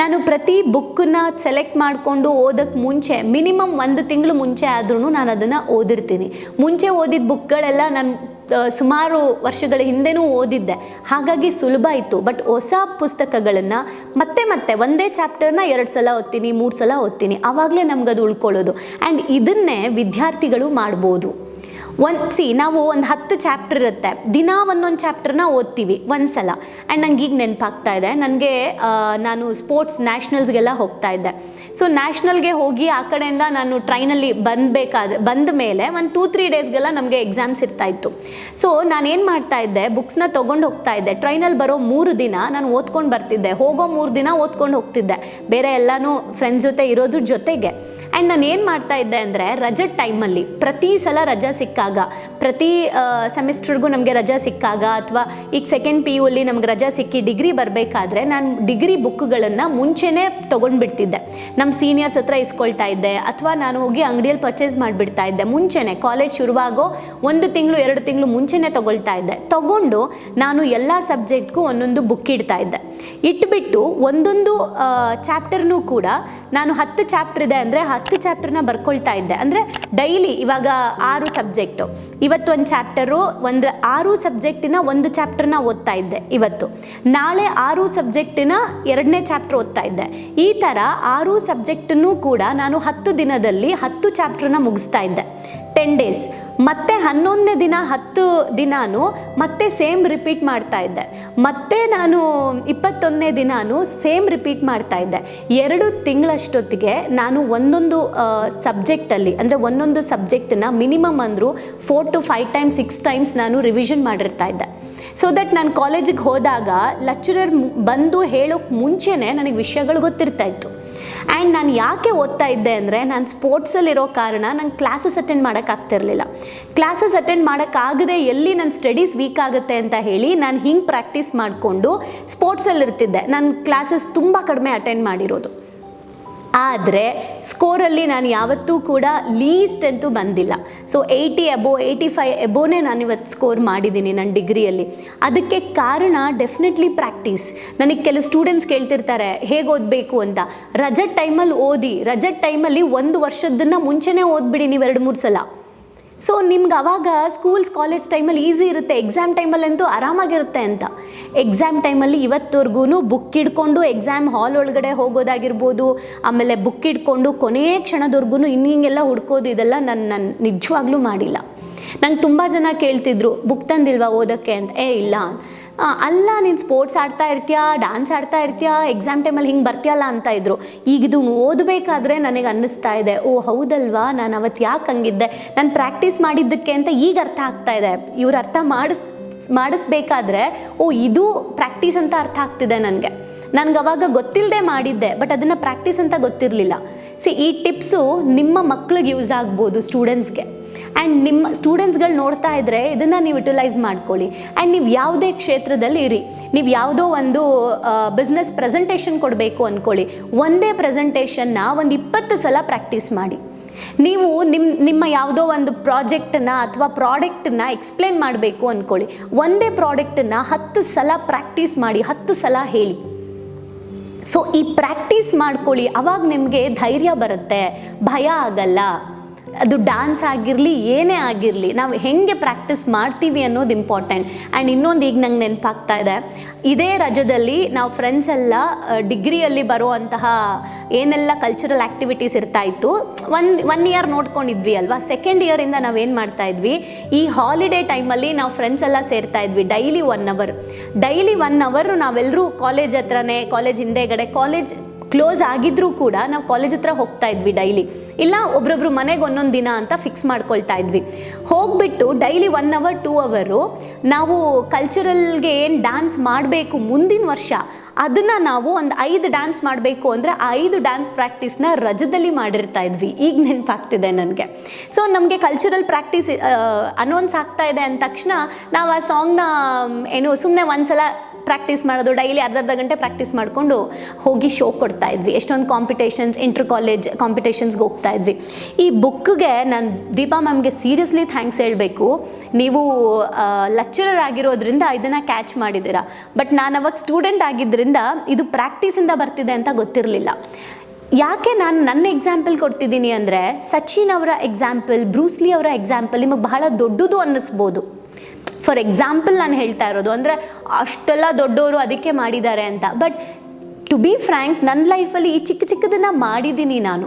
ನಾನು ಪ್ರತಿ ಬುಕ್ಕನ್ನ ಸೆಲೆಕ್ಟ್ ಮಾಡಿಕೊಂಡು ಓದೋಕ್ಕೆ ಮುಂಚೆ ಮಿನಿಮಮ್ ಒಂದು ತಿಂಗಳು ಮುಂಚೆ ಆದ್ರೂ ನಾನು ಅದನ್ನು ಓದಿರ್ತೀನಿ. ಮುಂಚೆ ಓದಿದ ಬುಕ್ಗಳೆಲ್ಲ ನಾನು ಸುಮಾರು ವರ್ಷಗಳ ಹಿಂದೆನೂ ಓದಿದ್ದೆ. ಹಾಗಾಗಿ ಸುಲಭ ಇತ್ತು. ಬಟ್ ಹೊಸ ಪುಸ್ತಕಗಳನ್ನು ಮತ್ತೆ ಮತ್ತೆ ಒಂದೇ ಚಾಪ್ಟರ್ನ ಎರಡು ಸಲ ಓದ್ತೀನಿ, ಮೂರು ಸಲ ಓದ್ತೀನಿ. ಆವಾಗಲೇ ಅದು ಉಳ್ಕೊಳ್ಳೋದು. ಆ್ಯಂಡ್ ಇದನ್ನೇ ವಿದ್ಯಾರ್ಥಿಗಳು ಮಾಡ್ಬೋದು. ಒಂದು ಸಿ ನಾವು ಒಂದು ಹತ್ತು ಚಾಪ್ಟರ್ ಇರುತ್ತೆ. ದಿನ ಒಂದೊಂದು ಚಾಪ್ಟರ್ನ ಓದ್ತೀವಿ ಒಂದು ಸಲ ಆ್ಯಂಡ್ ನಂಗೆ ಈಗ ನೆನಪಾಗ್ತಾ ಇದೆ. ನನಗೆ ನಾನು ಸ್ಪೋರ್ಟ್ಸ್ ನ್ಯಾಷನಲ್ಸ್ಗೆಲ್ಲ ಹೋಗ್ತಾ ಇದ್ದೆ. ಸೊ ನ್ಯಾಷನಲ್ಗೆ ಹೋಗಿ ಆ ಕಡೆಯಿಂದ ನಾನು ಟ್ರೈನಲ್ಲಿ ಬಂದಬೇಕಾದ್ರೆ, ಬಂದ ಮೇಲೆ ಒಂದು ಟೂ ತ್ರೀ ಡೇಸ್ಗೆಲ್ಲ ನಮಗೆ ಎಕ್ಸಾಮ್ಸ್ ಇರ್ತಾ ಇತ್ತು. ಸೊ ನಾನೇನು ಮಾಡ್ತಾ ಇದ್ದೆ ಬುಕ್ಸ್ನ ತೊಗೊಂಡು ಹೋಗ್ತಾ ಇದ್ದೆ. ಟ್ರೈನಲ್ಲಿ ಬರೋ ಮೂರು ದಿನ ನಾನು ಓದ್ಕೊಂಡು ಬರ್ತಿದ್ದೆ. ಹೋಗೋ ಮೂರು ದಿನ ಓದ್ಕೊಂಡು ಹೋಗ್ತಿದ್ದೆ. ಬೇರೆ ಎಲ್ಲನೂ ಫ್ರೆಂಡ್ಸ್ ಜೊತೆ ಇರೋದ್ರ ಜೊತೆಗೆ. ಆ್ಯಂಡ್ ನಾನು ಏನು ಮಾಡ್ತಾ ಇದ್ದೆ ಅಂದರೆ ರಜದ ಟೈಮಲ್ಲಿ ಪ್ರತಿ ಸಲ ರಜಾ ಸಿಕ್ಕಾಗ, ಪ್ರತಿ ಸೆಮಿಸ್ಟ್ರಿಗೂ ನಮಗೆ ರಜಾ ಸಿಕ್ಕಾಗ ಅಥವಾ ಈಗ ಸೆಕೆಂಡ್ ಪಿ ಯು ಅಲ್ಲಿ ನಮ್ಗೆ ರಜಾ ಸಿಕ್ಕಿ ಡಿಗ್ರಿ ಬರಬೇಕಾದ್ರೆ ನಾನು ಡಿಗ್ರಿ ಬುಕ್ಗಳನ್ನು ಮುಂಚೆನೇ ತೊಗೊಂಡ್ಬಿಡ್ತಿದ್ದೆ. ನಮ್ಮ ಸೀನಿಯರ್ಸ್ ಹತ್ರ ಇಸ್ಕೊಳ್ತಾ ಇದ್ದೆ ಅಥವಾ ನಾನು ಹೋಗಿ ಅಂಗಡಿಯಲ್ಲಿ ಪರ್ಚೇಸ್ ಮಾಡಿಬಿಡ್ತಾ ಇದ್ದೆ ಮುಂಚೆನೇ. ಕಾಲೇಜ್ ಶುರುವಾಗೋ ಒಂದು ತಿಂಗಳು, ಎರಡು ತಿಂಗಳು ಮುಂಚೆನೇ ತೊಗೊಳ್ತಾ ಇದ್ದೆ. ತಗೊಂಡು ನಾನು ಎಲ್ಲ ಸಬ್ಜೆಕ್ಟ್ಗೂ ಒಂದೊಂದು ಬುಕ್ ಇಡ್ತಾ ಇದ್ದೆ. ಇಟ್ಬಿಟ್ಟು ಒಂದೊಂದು ಚಾಪ್ಟರ್ನೂ ಕೂಡ ನಾನು ಹತ್ತು ಚಾಪ್ಟರ್ ಇದೆ ಅಂದರೆ ಹತ್ತು ಚಾಪ್ಟರ್ನ ಬರ್ಕೊಳ್ತಾ ಇದ್ದೆ. ಅಂದರೆ ಡೈಲಿ ಇವಾಗ ಆರು ಸಬ್ಜೆಕ್ಟು ಇವತ್ತು ಒಂದು ಚಾಪ್ಟರು ಒಂದು ಆರು ಸಬ್ಜೆಕ್ಟಿನ ಒಂದು ಚಾಪ್ಟರ್ನ ಓದ್ತಾ ಇದ್ದೆ ಇವತ್ತು. ನಾಳೆ ಆರು ಸಬ್ಜೆಕ್ಟಿನ ಎರಡನೇ ಚಾಪ್ಟರ್ ಓದ್ತಾ ಇದ್ದೆ. ಈ ಥರ ಆರು ಸಬ್ಜೆಕ್ಟನ್ನು ಕೂಡ ನಾನು ಹತ್ತು ದಿನದಲ್ಲಿ ಹತ್ತು ಚಾಪ್ಟರ್ನ ಮುಗಿಸ್ತಾ ಇದ್ದೆ. ಟೆನ್ ಡೇಸ್ ಮತ್ತೆ ಹನ್ನೊಂದನೇ ದಿನ, ಹತ್ತು ದಿನಾನು ಮತ್ತೆ ಸೇಮ್ ರಿಪೀಟ್ ಮಾಡ್ತಾ ಇದ್ದೆ. ಮತ್ತೆ ನಾನು ಇಪ್ಪತ್ತೊಂದನೇ ದಿನಾನು ಸೇಮ್ ರಿಪೀಟ್ ಮಾಡ್ತಾ ಇದ್ದೆ. ಎರಡು ತಿಂಗಳಷ್ಟೊತ್ತಿಗೆ ನಾನು ಒಂದೊಂದು ಸಬ್ಜೆಕ್ಟಲ್ಲಿ ಅಂದರೆ ಒಂದೊಂದು ಸಬ್ಜೆಕ್ಟನ್ನ ಮಿನಿಮಮ್ ಅಂದರೂ four to five times six times ನಾನು ರಿವಿಷನ್ ಮಾಡಿರ್ತಾ ಇದ್ದೆ. ಸೊ ದಟ್ ನಾನು ಕಾಲೇಜಿಗೆ ಹೋದಾಗ ಲೆಕ್ಚರರ್ ಬಂದು ಹೇಳೋಕ್ಕೆ ಮುಂಚೆನೇ ನನಗೆ ವಿಷಯಗಳು ಗೊತ್ತಿರ್ತಾ ಇತ್ತು. ಆ್ಯಂಡ್ ನಾನು ಯಾಕೆ ಓದ್ತಾ ಇದ್ದೆ ಅಂದರೆ ನಾನು ಸ್ಪೋರ್ಟ್ಸಲ್ಲಿರೋ ಕಾರಣ ನಂಗೆ ಕ್ಲಾಸಸ್ ಅಟೆಂಡ್ ಮಾಡೋಕ್ಕಾಗ್ತಿರಲಿಲ್ಲ ಕ್ಲಾಸಸ್ ಅಟೆಂಡ್ ಮಾಡೋಕ್ಕಾಗದೆ ಎಲ್ಲಿ ನನ್ನ ಸ್ಟಡೀಸ್ ವೀಕ್ ಆಗುತ್ತೆ ಅಂತ ಹೇಳಿ ನಾನು ಹಿಂಗೆ ಪ್ರಾಕ್ಟೀಸ್ ಮಾಡಿಕೊಂಡು ಸ್ಪೋರ್ಟ್ಸಲ್ಲಿರ್ತಿದ್ದೆ ನಾನು ಕ್ಲಾಸಸ್ ತುಂಬ ಕಡಿಮೆ ಅಟೆಂಡ್ ಮಾಡಿರೋದು. ಆದರೆ ಸ್ಕೋರಲ್ಲಿ ನಾನು ಯಾವತ್ತೂ ಕೂಡ ಲೀಸ್ಟ್ ಅಂತೂ ಬಂದಿಲ್ಲ. So eighty above eighty five ಎಬೋನೇ ನಾನು ಇವತ್ತು ಸ್ಕೋರ್ ಮಾಡಿದ್ದೀನಿ ನನ್ನ ಡಿಗ್ರಿಯಲ್ಲಿ ಅದಕ್ಕೆ ಕಾರಣ ಡೆಫಿನೆಟ್ಲಿ ಪ್ರಾಕ್ಟೀಸ್ ನನಗೆ ಕೆಲವು ಸ್ಟೂಡೆಂಟ್ಸ್ ಕೇಳ್ತಿರ್ತಾರೆ, ಹೇಗೆ ಓದಬೇಕು ಅಂತ. ರಜದ ಟೈಮಲ್ಲಿ ಓದಿ ರಜದ ಟೈಮಲ್ಲಿ ಒಂದು ವರ್ಷದನ್ನ ಮುಂಚೆನೇ ಓದ್ಬಿಡಿ ನೀವು ಎರಡು ಮೂರು ಸಲ. ಸೊ ನಿಮ್ಗೆ ಅವಾಗ ಸ್ಕೂಲ್ಸ್ ಕಾಲೇಜ್ ಟೈಮಲ್ಲಿ ಈಸಿ ಇರುತ್ತೆ. ಎಕ್ಸಾಮ್ ಟೈಮಲ್ಲಂತೂ ಆರಾಮಾಗಿರುತ್ತೆ ಅಂತ. ಎಕ್ಸಾಮ್ ಟೈಮಲ್ಲಿ ಇವತ್ತವರೆಗೂ ಬುಕ್ ಇಡ್ಕೊಂಡು ಎಕ್ಸಾಮ್ ಹಾಲ್ ಒಳಗಡೆ ಹೋಗೋದಾಗಿರ್ಬೋದು, ಆಮೇಲೆ ಬುಕ್ ಇಟ್ಕೊಂಡು ಕೊನೆಯ ಕ್ಷಣದವರೆಗೂ ಹಿಂಗೆಲ್ಲ ಹುಡ್ಕೋದು, ಇದೆಲ್ಲ ನಾನು ನಾನು ನಿಜವಾಗ್ಲೂ ಮಾಡಿಲ್ಲ. ನಂಗೆ ತುಂಬ ಜನ ಕೇಳ್ತಿದ್ರು, ಬುಕ್ ತಂದಿಲ್ವಾ ಓದೋಕ್ಕೆ? ಅಂತ. ಏ, ಇಲ್ಲ. ಅಲ್ಲ, ನೀನು ಸ್ಪೋರ್ಟ್ಸ್ ಆಡ್ತಾ ಇರ್ತೀಯಾ? ಡ್ಯಾನ್ಸ್ ಆಡ್ತಾ ಇರ್ತೀಯಾ? ಎಕ್ಸಾಮ್ ಟೈಮಲ್ಲಿ ಹಿಂಗೆ ಬರ್ತೀಯಲ್ಲ? ಅಂತ ಇದ್ರು. ಈಗ ಇದು ಓದಬೇಕಾದ್ರೆ ನನಗೆ ಅನ್ನಿಸ್ತಾ ಇದೆ, ಓ, ಹೌದಲ್ವಾ? ನಾನು ಅವತ್ತು ಯಾಕೆ ಹಂಗಿದ್ದೆ? ನಾನು ಪ್ರಾಕ್ಟೀಸ್ ಮಾಡಿದ್ದಕ್ಕೆ ಅಂತ ಈಗ ಅರ್ಥ ಆಗ್ತಾ ಇದೆ. ಇವ್ರು ಅರ್ಥ ಮಾಡಿಸ್, ಮಾಡಿಸ್ಬೇಕಾದ್ರೆ, ಓ, ಇದು ಪ್ರಾಕ್ಟೀಸ್ ಅಂತ ಅರ್ಥ ಆಗ್ತಿದೆ ನನಗೆ. ನನಗೆ ಅವಾಗ ಗೊತ್ತಿಲ್ಲದೆ ಮಾಡಿದ್ದೆ, ಬಟ್ ಅದನ್ನು ಪ್ರಾಕ್ಟೀಸ್ ಅಂತ ಗೊತ್ತಿರಲಿಲ್ಲ. ಸಿ, ಈ ಟಿಪ್ಸು ನಿಮ್ಮ ಮಕ್ಳಿಗೆ ಯೂಸ್ ಆಗ್ಬೋದು, ಸ್ಟೂಡೆಂಟ್ಸ್ಗೆ. ಆ್ಯಂಡ್ ನಿಮ್ಮ ಸ್ಟೂಡೆಂಟ್ಸ್ಗಳು ನೋಡ್ತಾ ಇದ್ದರೆ ಇದನ್ನು ನೀವು ಯುಟಿಲೈಸ್ ಮಾಡ್ಕೊಳ್ಳಿ. ಆ್ಯಂಡ್ ನೀವು ಯಾವುದೇ ಕ್ಷೇತ್ರದಲ್ಲಿ ಇರಿ. ನೀವು ಯಾವುದೋ ಒಂದು ಬಿಸ್ನೆಸ್ ಪ್ರೆಸೆಂಟೇಷನ್ ಕೊಡಬೇಕು ಅಂದ್ಕೊಳ್ಳಿ ಒಂದೇ ಪ್ರೆಸೆಂಟೇಷನ್ನ ಒಂದು ಇಪ್ಪತ್ತು ಸಲ ಪ್ರಾಕ್ಟೀಸ್ ಮಾಡಿ. ನೀವು ನಿಮ್ಮ ನಿಮ್ಮ ಯಾವುದೋ ಒಂದು ಪ್ರಾಜೆಕ್ಟನ್ನ ಅಥವಾ ಪ್ರಾಡಕ್ಟನ್ನ ಎಕ್ಸ್ಪ್ಲೇನ್ ಮಾಡಬೇಕು ಅಂದ್ಕೊಳ್ಳಿ ಒಂದೇ ಪ್ರಾಡಕ್ಟನ್ನು ಹತ್ತು ಸಲ ಪ್ರಾಕ್ಟೀಸ್ ಮಾಡಿ, ಹತ್ತು ಸಲ ಹೇಳಿ. ಸೊ ಈ ಪ್ರಾಕ್ಟೀಸ್ ಮಾಡ್ಕೊಳ್ಳಿ. ಅವಾಗ ನಿಮಗೆ ಧೈರ್ಯ ಬರುತ್ತೆ. ಭಯ ಆಗಲ್ಲ. ಅದು ಡ್ಯಾನ್ಸ್ ಆಗಿರಲಿ, ಏನೇ ಆಗಿರಲಿ, ನಾವು ಹೆಂಗೆ ಪ್ರಾಕ್ಟೀಸ್ ಮಾಡ್ತೀವಿ ಅನ್ನೋದು ಇಂಪಾರ್ಟೆಂಟ್ ಆ್ಯಂಡ್ ಇನ್ನೊಂದು ಈಗ ನಂಗೆ ನೆನಪಾಗ್ತಾ ಇದೆ. ಇದೇ ರಜದಲ್ಲಿ ನಾವು ಫ್ರೆಂಡ್ಸ್ ಎಲ್ಲ ಡಿಗ್ರಿಯಲ್ಲಿ ಬರುವಂತಹ ಏನೆಲ್ಲ ಕಲ್ಚರಲ್ ಆ್ಯಕ್ಟಿವಿಟೀಸ್ ಇರ್ತಾ ಇತ್ತು, ಒಂದು ಒನ್ ಇಯರ್ ನೋಡ್ಕೊಂಡಿದ್ವಿ ಅಲ್ವಾ? ಸೆಕೆಂಡ್ ಇಯರಿಂದ ನಾವೇನು ಮಾಡ್ತಾ ಇದ್ವಿ? ಈ ಹಾಲಿಡೇ ಟೈಮಲ್ಲಿ ನಾವು ಫ್ರೆಂಡ್ಸ್ ಎಲ್ಲ ಸೇರ್ತಾ ಇದ್ವಿ daily one hour daily one hour ನಾವೆಲ್ಲರೂ ಕಾಲೇಜ್ ಹತ್ರನೇ ಕಾಲೇಜ್ ಹಿಂದೆಗಡೆ ಕಾಲೇಜ್ ಕ್ಲೋಸ್ ಆಗಿದ್ರೂ ಕೂಡ ನಾವು ಕಾಲೇಜ್ ಹತ್ರ ಹೋಗ್ತಾ ಇದ್ವಿ ಡೈಲಿ ಇಲ್ಲ, ಒಬ್ರೊಬ್ರು ಮನೆಗೆ ಒಂದೊಂದು ದಿನ ಅಂತ ಫಿಕ್ಸ್ ಮಾಡ್ಕೊಳ್ತಾ ಇದ್ವಿ. ಹೋಗ್ಬಿಟ್ಟು ಡೈಲಿ ಒನ್ ಅವರ್ ಟೂ ಅವರು ನಾವು ಕಲ್ಚರಲ್ಗೆ ಏನು ಡ್ಯಾನ್ಸ್ ಮಾಡಬೇಕು ಮುಂದಿನ ವರ್ಷ, ಅದನ್ನು ನಾವು ಒಂದು ಐದು ಡ್ಯಾನ್ಸ್ ಮಾಡಬೇಕು ಅಂದರೆ ಐದು ಡ್ಯಾನ್ಸ್ ಪ್ರಾಕ್ಟೀಸ್ನ ರಜದಲ್ಲಿ ಮಾಡಿರ್ತಾ ಇದ್ವಿ. ಈಗ ನೆನಪಾಗ್ತಿದೆ ನನಗೆ. ಸೊ ನಮಗೆ ಕಲ್ಚರಲ್ ಪ್ರಾಕ್ಟೀಸ್ ಅನೌನ್ಸ್ ಆಗ್ತಾ ಇದೆ ಅಂದ ತಕ್ಷಣ ನಾವು ಆ ಸಾಂಗ್ನ ಏನು ಸುಮ್ಮನೆ ಒಂದ್ಸಲ ಪ್ರಾಕ್ಟೀಸ್ ಮಾಡೋದು ಡೈಲಿ ಅರ್ಧ ಅರ್ಧ ಗಂಟೆ ಪ್ರಾಕ್ಟೀಸ್ ಮಾಡಿಕೊಂಡು ಹೋಗಿ ಶೋ ಕೊಡ್ತಾ ಇದ್ವಿ. ಎಷ್ಟೊಂದು ಕಾಂಪಿಟೇಷನ್ಸ್ ಇಂಟರ್ ಕಾಲೇಜ್ ಕಾಂಪಿಟೇಷನ್ಸ್ಗೆ ಹೋಗ್ತಾ ಇದ್ವಿ. ಈ ಬುಕ್ಗೆ ನಾನು ದೀಪಾ ಮ್ಯಾಮ್ಗೆ ಸೀರಿಯಸ್ಲಿ ಥ್ಯಾಂಕ್ಸ್ ಹೇಳಬೇಕು. ನೀವು ಲೆಕ್ಚರರ್ ಆಗಿರೋದ್ರಿಂದ ಇದನ್ನು ಕ್ಯಾಚ್ ಮಾಡಿದ್ದೀರಾ. ಬಟ್ ನಾನು ಅವಾಗ ಸ್ಟೂಡೆಂಟ್ ಆಗಿದ್ದರಿಂದ ಇದು ಪ್ರಾಕ್ಟೀಸಿಂದ ಬರ್ತಿದೆ ಅಂತ ಗೊತ್ತಿರಲಿಲ್ಲ. ಯಾಕೆ ನಾನು ನನ್ನ ಎಕ್ಸಾಂಪಲ್ ಕೊಡ್ತಿದ್ದೀನಿ ಅಂದರೆ ಸಚಿನ್ ಅವರ ಎಕ್ಸಾಂಪಲ್ ಬ್ರೂಸ್ಲಿ ಅವರ ಎಕ್ಸಾಂಪಲ್ ನಿಮಗೆ ಬಹಳ ದೊಡ್ಡದು ಅನ್ನಿಸ್ಬೋದು. ಫಾರ್ ಎಕ್ಸಾಂಪಲ್ ನಾನು ಹೇಳ್ತಾ ಇರೋದು ಅಂದರೆ ಅಷ್ಟೆಲ್ಲ ದೊಡ್ಡವರು ಅದಕ್ಕೆ ಮಾಡಿದ್ದಾರೆ ಅಂತ. ಬಟ್ ಟು ಬಿ ಫ್ರ್ಯಾಂಕ್ ನನ್ನ ಲೈಫಲ್ಲಿ ಈ ಚಿಕ್ಕ ಚಿಕ್ಕದನ್ನು ಮಾಡಿದ್ದೀನಿ ನಾನು.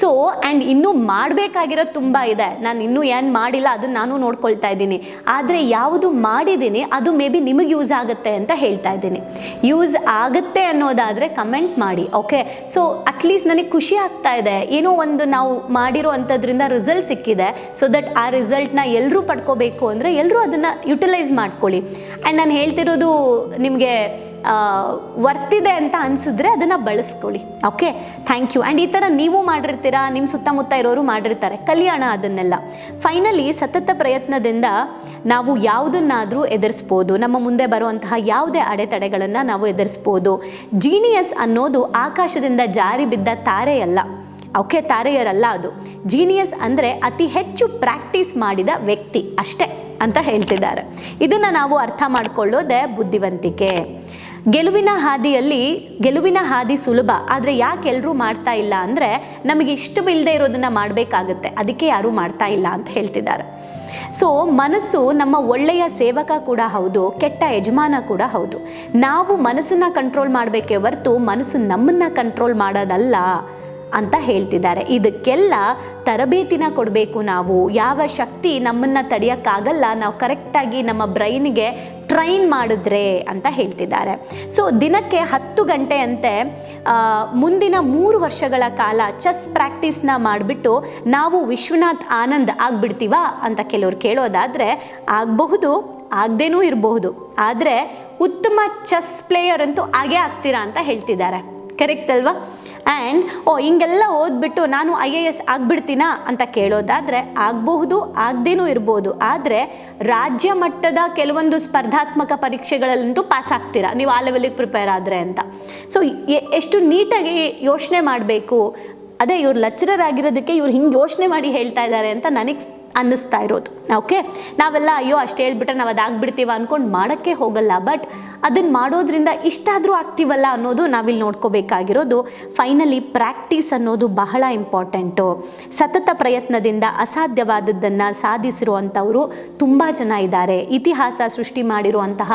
ಸೊ ಆ್ಯಂಡ್ ಇನ್ನೂ ಮಾಡಬೇಕಾಗಿರೋದು ತುಂಬ ಇದೆ. ನಾನು ಇನ್ನೂ ಏನು ಮಾಡಿಲ್ಲ ಅದನ್ನು ನಾನು ನೋಡ್ಕೊಳ್ತಾ ಇದ್ದೀನಿ. ಆದರೆ ಯಾವುದು ಮಾಡಿದ್ದೀನಿ, ಅದು ಮೇ ಬಿ ನಿಮಗೆ ಯೂಸ್ ಆಗುತ್ತೆ ಅಂತ ಹೇಳ್ತಾ ಇದ್ದೀನಿ. ಯೂಸ್ ಆಗುತ್ತೆ ಅನ್ನೋದಾದರೆ ಕಮೆಂಟ್ ಮಾಡಿ ಓಕೆ ಸೊ ಅಟ್ಲೀಸ್ಟ್ ನನಗೆ ಖುಷಿ ಆಗ್ತಾ ಇದೆ. ಏನೋ ಒಂದು ನಾವು ಮಾಡಿರೋ ಅಂಥದ್ರಿಂದ ರಿಸಲ್ಟ್ ಸಿಕ್ಕಿದೆ. ಸೊ ದಟ್ ಆ ರಿಸಲ್ಟ್ನ ಎಲ್ಲರೂ ಪಡ್ಕೋಬೇಕು ಅಂದರೆ ಎಲ್ಲರೂ ಅದನ್ನು ಯುಟಿಲೈಸ್ ಮಾಡ್ಕೊಳ್ಳಿ. ಆ್ಯಂಡ್ ನಾನು ಹೇಳ್ತಿರೋದು ನಿಮಗೆ ವರ್ತಿದೆ ಅಂತ ಅನಿಸಿದ್ರೆ ಅದನ್ನು ಬಳಸ್ಕೊಳ್ಳಿ. ಓಕೆ ಥ್ಯಾಂಕ್ ಯು ಆ್ಯಂಡ್ ಈ ಥರ ನೀವು ಮಾಡಿರ್ತೀರಾ ನಿಮ್ಮ ಸುತ್ತಮುತ್ತ ಇರೋರು ಮಾಡಿರ್ತಾರೆ. ಕಲ್ಯಾಣ ಅದನ್ನೆಲ್ಲ. ಫೈನಲಿ ಸತತ ಪ್ರಯತ್ನದಿಂದ ನಾವು ಯಾವುದನ್ನಾದರೂ ಎದುರಿಸ್ಬೋದು. ನಮ್ಮ ಮುಂದೆ ಬರುವಂತಹ ಯಾವುದೇ ಅಡೆತಡೆಗಳನ್ನು ನಾವು ಎದುರಿಸ್ಬೋದು. ಜೀನಿಯಸ್ ಅನ್ನೋದು ಆಕಾಶದಿಂದ ಜಾರಿ ಬಿದ್ದ ತಾರೆಯಲ್ಲ. ಓಕೆ ತಾರೆಯರಲ್ಲ ಅದು. ಜೀನಿಯಸ್ ಅಂದರೆ ಅತಿ ಹೆಚ್ಚು ಪ್ರಾಕ್ಟೀಸ್ ಮಾಡಿದ ವ್ಯಕ್ತಿ. ಅಷ್ಟೇ ಅಂತ ಹೇಳ್ತಿದ್ದಾರೆ. ಇದನ್ನು ನಾವು ಅರ್ಥ ಮಾಡಿಕೊಳ್ಳೋದೇ ಬುದ್ಧಿವಂತಿಕೆ. ಗೆಲುವಿನ ಹಾದಿಯಲ್ಲಿ, ಗೆಲುವಿನ ಹಾದಿ ಸುಲಭ, ಆದರೆ ಯಾಕೆ ಎಲ್ಲರೂ ಮಾಡ್ತಾ ಇಲ್ಲ ಅಂದರೆ ನಮಗೆ ಇಷ್ಟವಿಲ್ಲದೆ ಇರೋದನ್ನು ಮಾಡಬೇಕಾಗುತ್ತೆ, ಅದಕ್ಕೆ ಯಾರೂ ಮಾಡ್ತಾ ಇಲ್ಲ ಅಂತ ಹೇಳ್ತಿದ್ದಾರೆ. ಸೊ ಮನಸ್ಸು ನಮ್ಮ ಒಳ್ಳೆಯ ಸೇವಕ ಕೂಡ ಹೌದು, ಕೆಟ್ಟ ಯಜಮಾನ ಕೂಡ ಹೌದು. ನಾವು ಮನಸ್ಸನ್ನು ಕಂಟ್ರೋಲ್ ಮಾಡಬೇಕೇ ಹೊರತು ಮನಸ್ಸು ನಮ್ಮನ್ನು ಕಂಟ್ರೋಲ್ ಮಾಡೋದಲ್ಲ ಅಂತ ಹೇಳ್ತಿದ್ದಾರೆ. ಇದಕ್ಕೆಲ್ಲ ತರಬೇತಿನ ಕೊಡಬೇಕು ನಾವು. ಯಾವ ಶಕ್ತಿ ನಮ್ಮನ್ನು ತಡೆಯೋಕ್ಕಾಗಲ್ಲ, ನಾವು ಕರೆಕ್ಟಾಗಿ ನಮ್ಮ ಬ್ರೈನ್ಗೆ ಟ್ರೈನ್ ಮಾಡಿದ್ರೆ ಅಂತ ಹೇಳ್ತಿದ್ದಾರೆ. ಸೊ ದಿನಕ್ಕೆ ಹತ್ತು ಗಂಟೆಯಂತೆ ಮುಂದಿನ ಮೂರು ವರ್ಷಗಳ ಕಾಲ ಚೆಸ್ ಪ್ರಾಕ್ಟೀಸ್ನ ಮಾಡಿಬಿಟ್ಟು ನಾವು ವಿಶ್ವನಾಥ್ ಆನಂದ್ ಆಗಿಬಿಡ್ತೀವಾ ಅಂತ ಕೆಲವ್ರು ಕೇಳೋದಾದರೆ ಆಗಬಹುದು, ಆಗದೇನೂ ಇರಬಹುದು. ಆದರೆ, ಉತ್ತಮ ಚೆಸ್ ಪ್ಲೇಯರ್ ಅಂತೂ ಆಗೇ ಆಗ್ತೀರಾ ಅಂತ ಹೇಳ್ತಿದ್ದಾರೆ. ಕರೆಕ್ಟ್ ಅಲ್ವಾ? ಆ್ಯಂಡ್ ಓ, ಹಿಂಗೆಲ್ಲ ಓದ್ಬಿಟ್ಟು ನಾನು ಐ ಎ ಎಸ್ ಆಗ್ಬಿಡ್ತೀನಾ ಅಂತ ಕೇಳೋದಾದರೆ ಆಗಬಹುದು, ಆಗದೇನೂ ಇರ್ಬೋದು. ಆದರೆ ರಾಜ್ಯ ಮಟ್ಟದ ಕೆಲವೊಂದು ಸ್ಪರ್ಧಾತ್ಮಕ ಪರೀಕ್ಷೆಗಳಲ್ಲಂತೂ ಪಾಸ್ ಆಗ್ತೀರಾ? ನೀವು ಆ ಲೆವೆಲಿಗೆ ಪ್ರಿಪೇರ್ ಆದರೆ ಅಂತ. ಸೊ ಎಷ್ಟು ನೀಟಾಗಿ ಯೋಚನೆ ಮಾಡಬೇಕು? ಅದೇ ಇವ್ರು ಲೆಕ್ಚರರ್ ಆಗಿರೋದಕ್ಕೆ ಇವ್ರು ಹಿಂಗೆ ಯೋಚನೆ ಮಾಡಿ ಹೇಳ್ತಾ ಇದ್ದಾರೆ ಅಂತ ನನಗೆ ಅನ್ನಿಸ್ತಾ ಇರೋದು. ಓಕೆ ನಾವೆಲ್ಲ, ಅಯ್ಯೋ, ಅಷ್ಟು ಹೇಳ್ಬಿಟ್ರೆ ನಾವು ಅದಾಗ್ಬಿಡ್ತೀವ ಅಂದ್ಕೊಂಡು ಮಾಡೋಕ್ಕೆ ಹೋಗಲ್ಲ. ಬಟ್ ಅದನ್ನು ಮಾಡೋದ್ರಿಂದ ಇಷ್ಟಾದರೂ ಆಗ್ತೀವಲ್ಲ ಅನ್ನೋದು ನಾವಿಲ್ಲಿ ನೋಡ್ಕೋಬೇಕಾಗಿರೋದು. ಫೈನಲಿ ಪ್ರಾಕ್ಟೀಸ್ ಅನ್ನೋದು ಬಹಳ ಇಂಪಾರ್ಟೆಂಟು ಸತತ ಪ್ರಯತ್ನದಿಂದ ಅಸಾಧ್ಯವಾದದ್ದನ್ನು ಸಾಧಿಸಿರುವಂಥವರು ತುಂಬ ಜನ ಇದ್ದಾರೆ. ಇತಿಹಾಸ ಸೃಷ್ಟಿ ಮಾಡಿರುವಂತಹ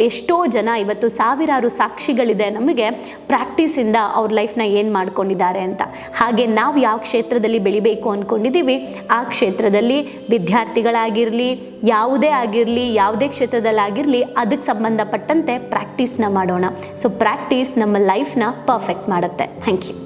ಎಷ್ಟೋ ಜನ ಇವತ್ತು ಸಾವಿರಾರು ಸಾಕ್ಷಿಗಳಿದೆ ನಮಗೆ ಪ್ರಾಕ್ಟೀಸಿಂದ ಅವ್ರ ಲೈಫ್ನ ಏನು ಮಾಡ್ಕೊಂಡಿದ್ದಾರೆ ಅಂತ. ಹಾಗೆ ನಾವು ಯಾವ ಕ್ಷೇತ್ರದಲ್ಲಿ ಬೆಳಿಬೇಕು ಅಂದ್ಕೊಂಡಿದ್ದೀವಿ ಆ ಕ್ಷೇತ್ರದಲ್ಲಿ ವಿದ್ಯಾರ್ಥಿಗಳಾಗಿರಲಿ, ಯಾವುದೇ ಆಗಿರಲಿ, ಯಾವುದೇ ಕ್ಷೇತ್ರದಲ್ಲಾಗಿರಲಿ ಅದಕ್ಕೆ ಸಂಬಂಧಪಟ್ಟಂತೆ ಪ್ರಾಕ್ಟೀಸ್ನ ಮಾಡೋಣ. ಸೊ ಪ್ರಾಕ್ಟೀಸ್ ನಮ್ಮ ಲೈಫ್ನ ಪರ್ಫೆಕ್ಟ್ ಮಾಡುತ್ತೆ. Thank you